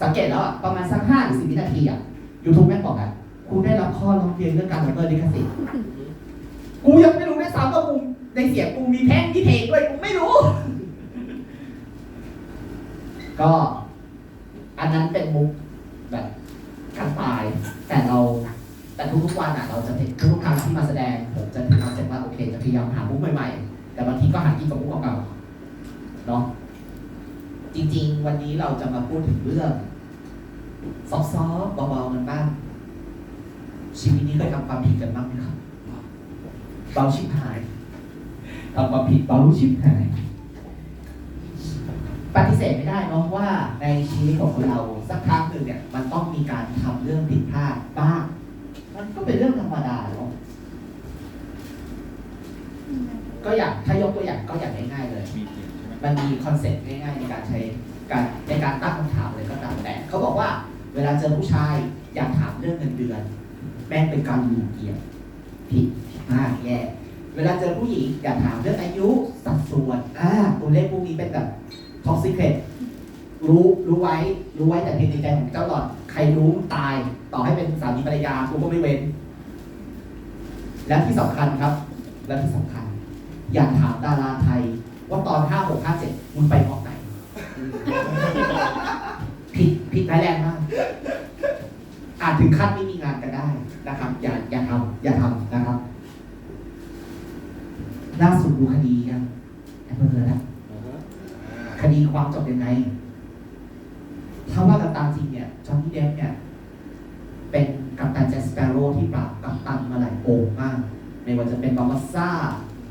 สังเกตแล้วอะประมาณสักห้าหรือสิบวินาทีอะยูทูบแม่งบอกอะคุณได้รับข้อร้องเรียนเรื่องการละเมิดลิขสิทธิ์กูยังไม่รู้ด้วยซ้ำว่ากูในเสียงกูมีแท่งที่เพลงด้วยกูไม่รู้ ก็อันนั้นเป็นมุกแบบการตายแต่เราแต่ทุกๆวันอะเราจะเห็นทุกๆครั้งที่มาแสดงผมจะถือคอนเซ็ปต์ว่าโอเค จะพยายามหามุกใหม่ๆ แต่บางทีก็หากินกับมุกเก่าๆเนาะ จริง ๆ วันนี้เราจะมาพูดถึงเรื่องซอฟต์ๆเบาๆกันบ้างชีวิตนี้เคยทำความผิดกันบ้างไหมครับเบาชิบหายทำความผิดเบาชิบหายปฏิเสธไม่ได้เนาะว่าในชีวิตของเราสักครั้งหนึ่งเนี่ยมันต้องมีการทำเรื่องผิดพลาดบ้างมันก็เป็นเรื่องธรรมดาเนาะก็อย่างถ้ายกตัวอย่างก็อย่างง่ายๆเลย มันมีคอนเซ็ปต์ง่ายๆในการใช้การในการตั้งคำถามเลยก็ตามแต่เขาบอกว่าเวลาเจอผู้ชายอยากถามเรื่องเงินเดือน แม่งเป็นการดูเกียรติผิดผิดมากแย่เวลาเจอผู้หญิงอยากถามเรื่องอายุสัดส่วนอ่าตัวเลขพวกนี้เป็นแบบท็อกซิเคตรู้รู้ไว้รู้ไว้แต่เพียงในใจของเจ้าหลอด ใครรู้ตายต่อให้เป็นสามีภรรยากูก็ไม่เว้น และที่สำคัญครับ และที่สำคัญ อยากถามดาราไทย ว่าตอน5 6 5 7คุณไปมองไหน ผิดผิดร้ายแรงมาก อาจถึงขั้นไม่มีงานกันได้นะครับ อย่าอย่าทำอย่าทำนะครับล่าสุดดูคดีกันแอปเปิลนะคดีความจบยังไง ถ้าว่ากันตามจริงเนี่ยจอห์นนี่เดฟเนี่ย เป็นกัปตันแจ็คสเปโร่ที่ปราบกัปตันมาหลายโกงมาก ไม่ว่าจะเป็นบามาซ่า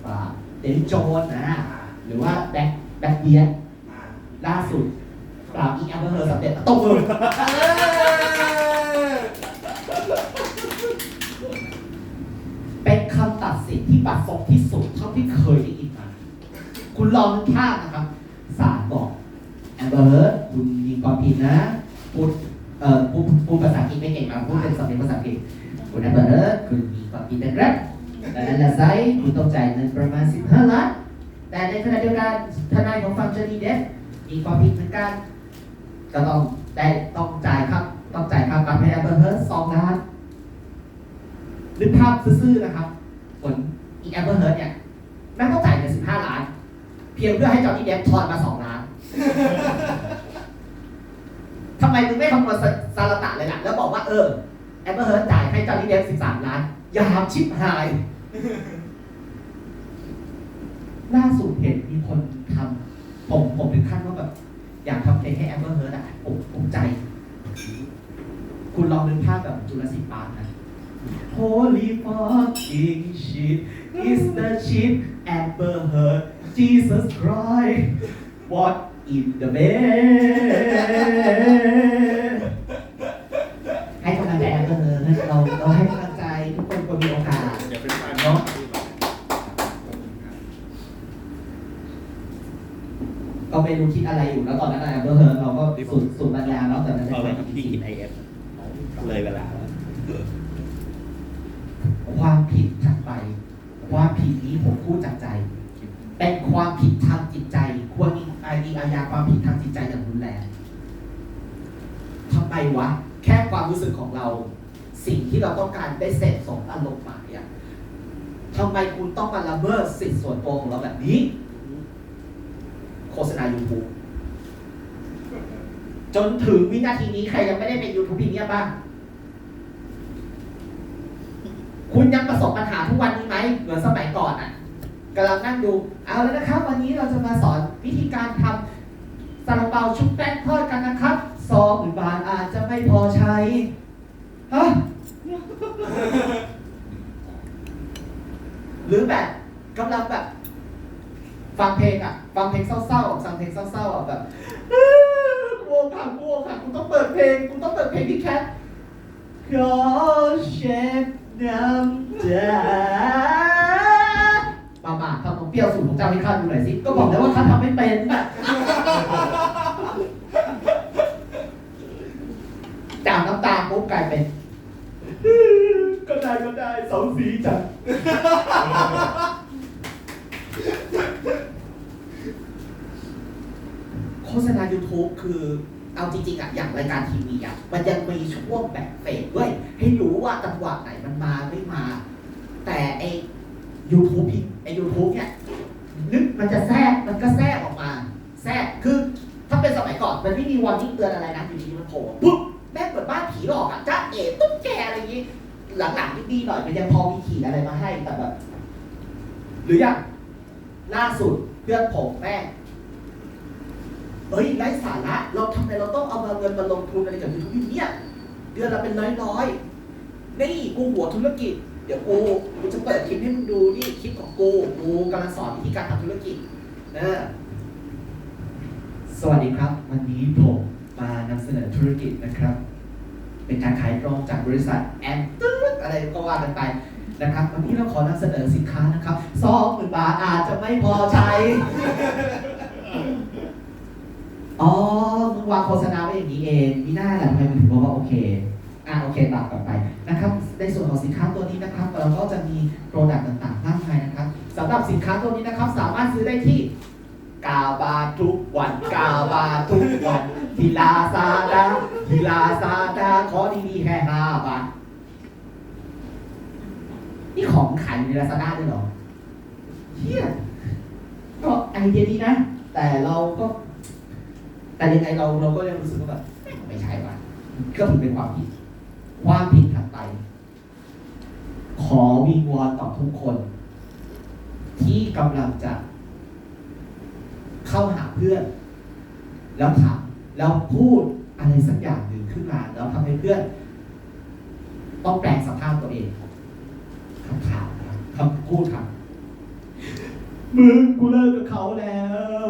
ปราบเดนโจนนะ หรือว่าแบ็คแบ็คเบียดล่าสุดปราบอีแอมเบอร์เฮอร์สำเร็จตบมือเป็นคำตัดสินที่บัดซบที่สุดเท่าที่เคยได้ยินมา คุณลองนึกภาพนะครับศาลบอกแอมเบอร์คุณมีความผิดนะพูดเอ่อพูดพูดภาษาอังกฤษไม่เก่งมาพูดเป็นสำเนียงภาษาอังกฤษคุณแอมเบอร์คุณมีความผิดนะครับดังนั้นละไซคุณต้องจ่ายเงินประมาณ 15 ล้าน แต่ในขณะเดียวกันทนายของฝั่งเจนีเดฟมีความผิดเหมือนกันก็ต้องได้ต้องจ่ายครับ ต้องจ่ายค่าปรับให้แอมเบอร์สองล้านนึกภาพซื่อๆนะครับ ผลอีแอมเบอร์เฮิร์ตเนี่ยแม่งต้องจ่ายเงินสิบห้าล้าน เพียงเพื่อให้จอร์นี่เดฟทอนมาสองล้านทำไมมึงไม่คำนวณซาลตะเลยล่ะ แล้วบอกว่าเออแอมเบอร์เฮิร์ตจ่ายให้จอร์นี่เดฟสิบสามล้าน ยามชิบหาย ล่าสุดเห็นมีคนทำผมผมถึงขั้นว่าแบบอยากทำเพลงให้แอมเบอร์เฮิร์ตอะผมผมใจ คุณลองนึกภาพแบบจุลศิลป์ปาร์นะ Holy fucking shit is the shit Amber Heard Jesus Christ What in the bed ให้กำลังใจ Amber Heard นะเราเราให้กำลังใจทุกคนควรมีโอกาส อย่าเป็นแฟน เนาะ ก็ ไม่รู้คิดอะไรอยู่แล้วตอนนั้น Amber Heard เราก็สูดสูดปัญญาแล้วแต่นั้นเอาอะไรที่กินไอเอฟเลยเวลาแล้วความผิดจากไป ความผิดนี้ผมพูดจากใจ เป็นความผิดทางจิตใจ ควรมีอาญอาญาความผิดทางจิตใจอย่างรุนแรงทำไมวะ แค่ความรู้สึกของเรา สิ่งที่เราต้องการได้เสพสมอารมณ์หมายอะทำไมคุณต้องมาละเมิดสิทธิส่วนตัวของเราแบบนี้ โฆษณา YouTube จนถึงวินาทีนี้ใครยังไม่ได้เป็น YouTube พรีเมียมบ้าง คุณยังประสบปัญหาทุกวันนี้ไหม เหมือนสมัยก่อนอะกำลังนั่งดู เอาแล้วนะครับ วันนี้เราจะมาสอนวิธีการทำซาลาเปาชุบแป้งทอดกันนะครับซองหรือบาทอาจจะไม่พอใช้ฮะหรือแบบกำลังแบบ ฟังเพลงอะ ฟังเพลงเศร้าๆฟังเพลงเศร้าๆอะแบบกลัวค่ะกลัวค่ะกูต้องเปิดเพลงกูต้องเปิดเพลงพี่แคทขอเช็ดน้ำตาป้าป้าทำนมเปรี้ยวสูตรของเจ้าให้ข้าดูหน่อยสิ ก็บอกแล้วว่าข้าทำไม่เป็นน่ะจากน้ำตาปุ๊บกลายเป็น ก็ได้ก็ได้เสาสีจัด โฆ ษณา YouTube คือเอาจริงๆอะอย่างรายการทีวีอะมันยังมีช่วงแบ่งเฟสด้วย ให้รู้ว่าจังหวะไหนมันมาไม่มา แต่ไอ YouTube ไอ YouTube เนี่ยนึกมันจะแทรกมันก็แทรกออกมา แทรกคือถ้าเป็นสมัยก่อนมันไม่มีวอร์นิ่งเตือนอะไรนะอยู่ดีมันโผล่ปุ๊บแม่งเหมือนบ้านผีหลอกอะจ้าเอ๋ตุ๊กแกอะไรอย่างงี้ หลังๆดีๆหน่อยมันยังพอมีขีดอะไรมาให้แต่แบบหรืออย่างล่าสุดเพื่อนผมแม่ง เอ้ยไร้สาระเราทำไมเราต้องเอาเงินมาลงทุนอะไรกับยูทูบเนี่ยเดือนละเป็นร้อยร้อยนี่กูหัวธุรกิจ เดี๋ยวกูกูจะเปิดคลิปให้มึงดูนี่คลิปของกูกูกำลังสอนวิธีการทำธุรกิจเออสวัสดีครับ วันนี้ผมมานำเสนอธุรกิจนะครับ เป็นการขายตรงจากบริษัทแอนตึ๊ดอะไรก็ว่ากันไปนะครับ วันนี้เราขอนำเสนอสินค้านะครับสองหมื่นบาทอาจจะไม่พอใช้ อ๋อ มึงวางโฆษณาไว้อย่างนี้เองมีหน้าแหละทำไมมึงถึงบอกว่าโอเค อ่าโอเคตัดกลับไปนะครับ ในส่วนของสินค้าตัวนี้นะครับ เราก็จะมีโปรดักต์ต่างๆมากมายนะครับสำหรับสินค้าตัวนี้นะครับ สามารถซื้อได้ที่กาบาทุกวันกาบาทุกวันทีลาซาดาทีลาซาดาขอดีๆแค่ห้าบาทนี่ของขายในลาซาด้าด้วยเหรอเฮียก็ไอเดียดีนะ แต่เราก็ แต่ยังไงเราเราก็ยังรู้สึกว่าแบบไม่ใช่ว่ะก็ถือเป็นความผิด ความผิดถัดไป ขอวิงวอนต่อทุกคน ที่กำลังจะ เข้าหาเพื่อน แล้วถามแล้วพูดอะไรสักอย่างหนึ่งขึ้นมาแล้วทำให้เพื่อน ต้องแปลงสภาพตัวเองคำถามครับคำพูดครับ มึงกูเลิกกับเขาแล้ว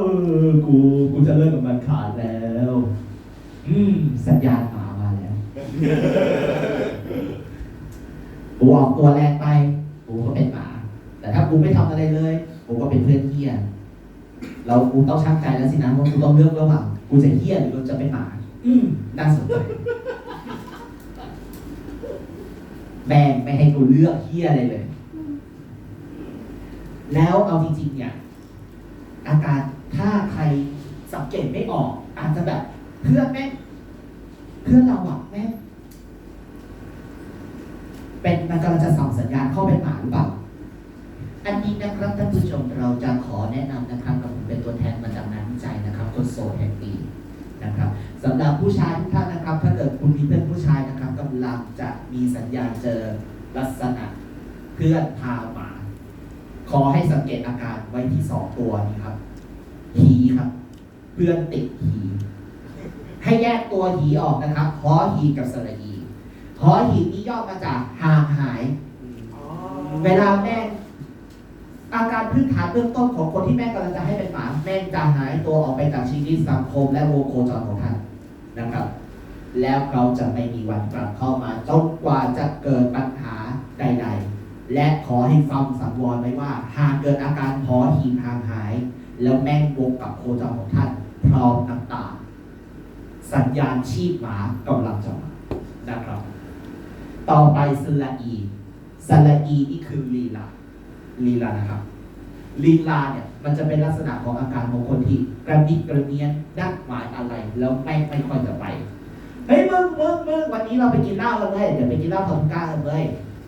กูกูจะเลิกกับมันขาดแล้ว อืมสัญญาณหมามาแล้วกูออกตัวแรงไปกูก็เป็นหมา แต่ถ้ากูไม่ทำอะไรเลยกูก็เป็นเพื่อนเฮียเรากูต้องชักใจแล้วสินะว่ากูต้องเลือกระหว่างกูจะเฮียหรือกูจะเป็นหมา อืมน่าสนใจแม่งไม่ให้กูเลือกเฮียอะไรเลย แล้วเอาจริง อาการถ้าใครสังเกตไม่ออก อาจจะแบบเพื่อนแม่เพื่อนเราอะแม่เป็นมันกำลังจะส่งสัญญาณเข้าเป็นหมาหรือเปล่า อันนี้นะครับท่านผู้ชมเราจะขอแนะนำนะครับกับผมเป็นตัวแทนมาจากงานวิจัยนะครับคนโสดแห่งปีนะครับสำหรับผู้ชายทุกท่านนะครับ ถ้าเกิดคุณมีเพื่อนผู้ชายนะครับกำลังจะมีสัญญาณเจอลักษณะเพื่อนพาหมา ขอให้สังเกตอา้ที่สองตัวนี้ครับหีครับเพื่อนติดหี ให้แยกตัวหีออกนะครับหอหีกับสระอีหอหีนี้ย่อมาจากห่างหาย เวลาแม่อาการพื้นฐานเบื้องต้นของคนที่แม่กำลังจะให้เป็นหมาแม่จะหายตัวออกไปจากชีวิตสังคม และวงโคจรของท่านนะครับ แล้วเขาจะไม่มีวันกลับเข้ามาจนกว่าจะเกิดปัญหาใด ๆ และขอให้ฟังสังวรไว้ว่า หากเกิดอาการหอหีบห่างหาย แล้วแม่งวกกับโคจรของท่าน พร้อมน้ำตา สัญญาณชีพหมากำลังจะมานะครับ ต่อไปสละอีสละอีนี่คือลีลาลีลานะครับลีลาเนี่ยมันจะเป็นลักษณะของอาการของคนที่กระดิกกระเนียนดักหมายอะไร แล้วไม่ไม่ค่อยจะไปเฮ้ยมึงมึงมึงวันนี้เราไปกินเหล้ากันเลยเดี๋ยวไปกินเหล้าทอมก้ากันเลย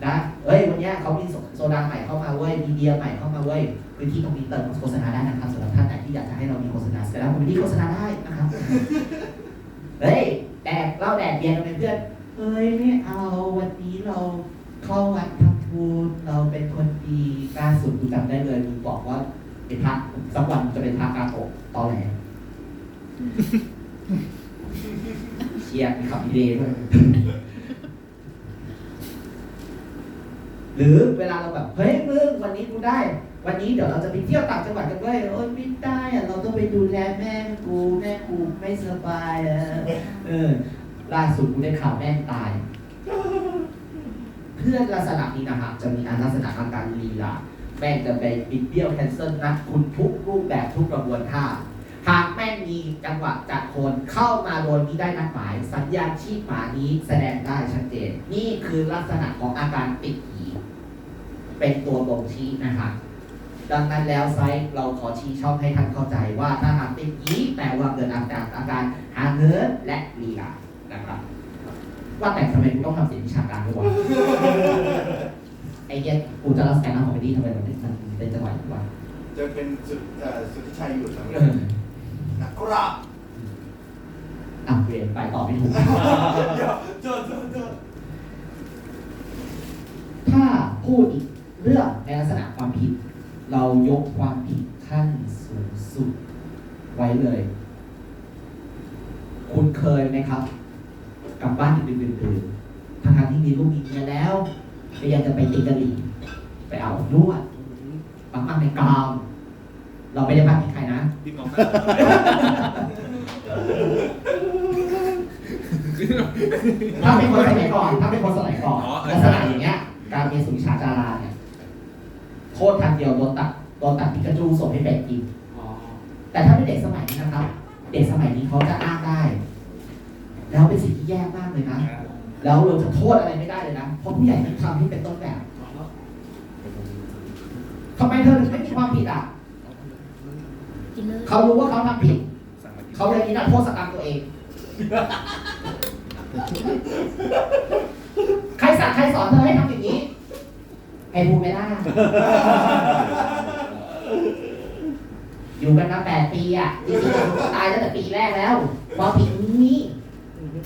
นะเฮ้ยวันเนี้ยเขามีโซดาใหม่เข้ามาเว้ยมีเบียร์ใหม่เข้ามาเว้ยพื้นที่ตรงนี้เติมโฆษณาได้นะครับสำหรับท่านไหนที่อยากจะให้เรามีโฆษณาแต่แล้วผมมีโฆษณาได้นะครับเฮ้ยแดกเหล้าแดกเบียร์กันเป็นเพื่อนเฮ้ยไม่เอาวันนี้เราเข้าวัดทำบุญเราเป็นคนดีล่าสุดกูจำได้เลยมึงบอกว่าเป็นพระสักวันจะเป็นพระกาโตะตอแหลเชียร์มีขับดีเดย์ด้วย หรือเวลาเราแบบเฮ้ยมึงวันนี้กูได้ วันนี้เดี๋ยวเราจะไปเที่ยวต่างจังหวัดกันด้วยโอ้ยไม่ได้อะเราต้องไปดูแลแม่กูแม่กูไม่สบายอะเออล่าสุดกูได้ข่าวแม่ตาย เพื่อนลักษณะนี้นะฮะจะมีลักษณะอาการลีลาแม่งจะไปบิดเบี้ยวแคนเซิลนัดคุณทุกรูปแบบทุกกระบวนท่าหากแม่งมีจังหวะจากคนเข้ามาโดยมีได้นัดหมาย สัญญาณชีพหมานี้แสดงได้ชัดเจน นี่คือลักษณะของอาการติดหี เป็นตัวบ่งชี้นะครับดังนั้นแล้วไซต์เราขอชี้ช่องให้ท่านเข้าใจว่าถ้าหากติดหีแปลว่าเกิดอาการอาการหาเนื้อและลีลานะครับ ว่าแต่ทำไมกูต้องทำเสียงวิชาการด้วยวะไอ้เหี้ยกูจะรับสแกนน้ำของไปดีทำไมมันมันเป็นจังหวะนี้วะจะเป็นสุดเอ่อสุดที่ชัยอยู่แล้วเออนะครับอะเปลี่ยนไปต่อไม่ถูกเดี๋ยวเจอเจอเจอถ้าพูดอีก เรื่องในลักษณะความผิด เรายกความผิดขั้นสูงสุดไว้เลย คุณเคยไหมครับกลับบ้านดึกๆดื่นๆทางๆที่มีลูกมีเมียแล้วก็ยังจะไปตีกะหรี่ไปเอานวดบางๆในกามเราไม่ได้พาดพิงใครนะพี่มองหน้าถ้าเป็นคนสมัยก่อน ถ้าเป็นคนสมัยก่อนลักษณะอย่างเงี้ย การเรียนสุวิชาจาราเนี่ยโทษทางเดียวโดนตัดโดนตัดพิกาจูส่งให้เป็ดกินอ๋อแต่ถ้าเป็นเด็กสมัยนี้นะครับ เด็กสมัยนี้เขาจะอ้างได้ แล้วเป็นสิ่งที่แย่มากเลยนะ แล้วเราจะโทษอะไรไม่ได้เลยนะ เพราะผู้ใหญ่ไม่ทำให้เป็นต้นแบบทำไมเธอถึงไม่มีความผิดอะกินเลยเขารู้ว่าเขาทำผิดสั่งมากินเขาเลยมีนักโทษกรรมตัวเอง ใครสั่งใครสอนเธอให้ทำอย่างนี้ ไอ้ภูมิไม่ได้อยู่กันมาแปดปีอะจริงๆอะมึงตายตั้งแต่ปีแรกแล้วความผิดมึงมี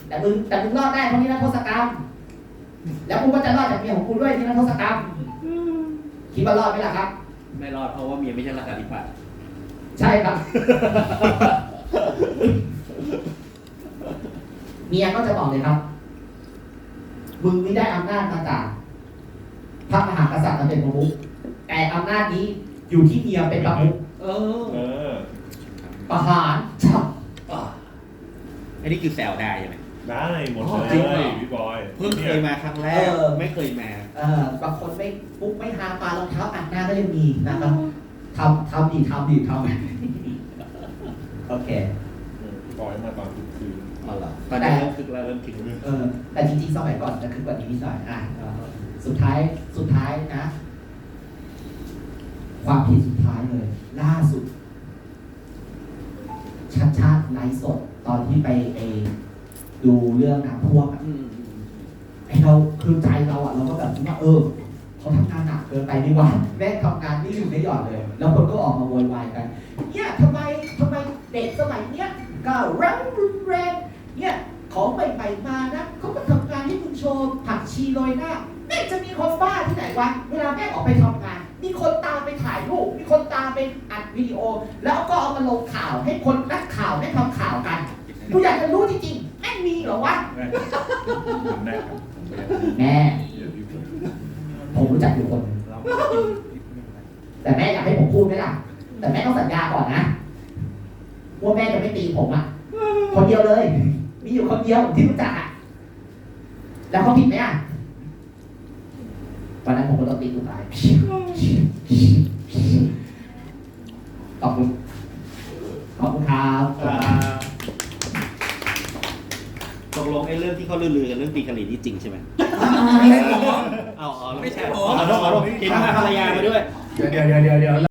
แต่มึงแต่มึงรอดได้เพราะนี่นักโทษกรรม แล้วกูก็จะรอดจากเมียของกูด้วยนี่นักโทษกรรมคิดว่ารอดไหมล่ะครับ ไม่รอดเพราะว่าเมียไม่ใช่รัฐาธิปัตย์ใช่ครับ เมียก็จะบอกเลยครับ มึงไม่ได้อำนาจมาจากพ ระมหากษัตริย์มาเป็นประมุขแต่อำนาจนี้อยู่ที่เมียเป็นประมุขเออ เออ ประหารจับอันนี้คือแซวได้ใช่ไหม ได้หมดอ๋อเลจริงเหรอยพี่บอยเพิ่งเคยมาครั้งแรก ไม่เคยมา เอ่อบางคนไม่ปุ๊บไม่หาปลารองเท้าอัดหน้าก็ยังมีนะครับทำทำดีทำดีทำโอเคพี่บอยมาตอนคืนคืนอ๋อเหรอตอนนี้เริ่มคึกแล้วเริ่มถึงเออแต่จริงๆ สมัยก่อนจะคือกว่านี้นิดหน่อยอะ สุดท้ายสุดท้ายนะ ความผิดสุดท้ายเลย ล่าสุดชัดชาติไลฟ์สดตอนที่ไปไปดูเรื่องน้ำท่วมอะอืมไอเราคือใจเราอะเราก็แบบว่าเออเขาทำงานหนักเกินไปดีว่าแม่งทำงานไม่อยู่ไม่หย่อนเลย แล้วคนก็ออกมาโวยวายกัน เนี่ยทำไมทำไมเด็กสมัยเนี้ยก็รังรุนแรงเนี่ยของใหม่ๆมานะเขาก็ทำ งานให้มึงโชว์ผักชีโรยหน้าแม่จะมีคนบ้าที่ไหนวะเวลาแม่ออกไปทำงาน มีคนตามไปถ่ายรูปมีคนตามไปอัดวิดีโอ แล้วก็เอามาลงข่าวให้คนนักข่าวได้ทำข่าวกันกูอยากจะรู้จริงๆแม่มีเหรอวะแม่ผมรู้จักอยู่คนแต่แม่อยากให้ผมพูดไหมล่ะ แต่แม่ต้องสัญญาก่อนนะว่าแม่จะไม่ตีผมอะคนเดียวเลย มีอยู่คนเดียวที่รู้จักอะ แล้วเขาผิดไหมอะวันนั้นผมก็ต้องตีตัวตายขอบคุณขอบคุณครับอ่าตกลงไอ้เรื่องที่เขาลือๆกันเรื่องตีกะหรี่นี่จริงใช่ไหมเอาเอาไม่ใช่ผมขอโทษขอโทษคิดว่าภรรยามาด้วย เดี๋ยวเดี๋ยวเดี๋ยวเดี๋ยว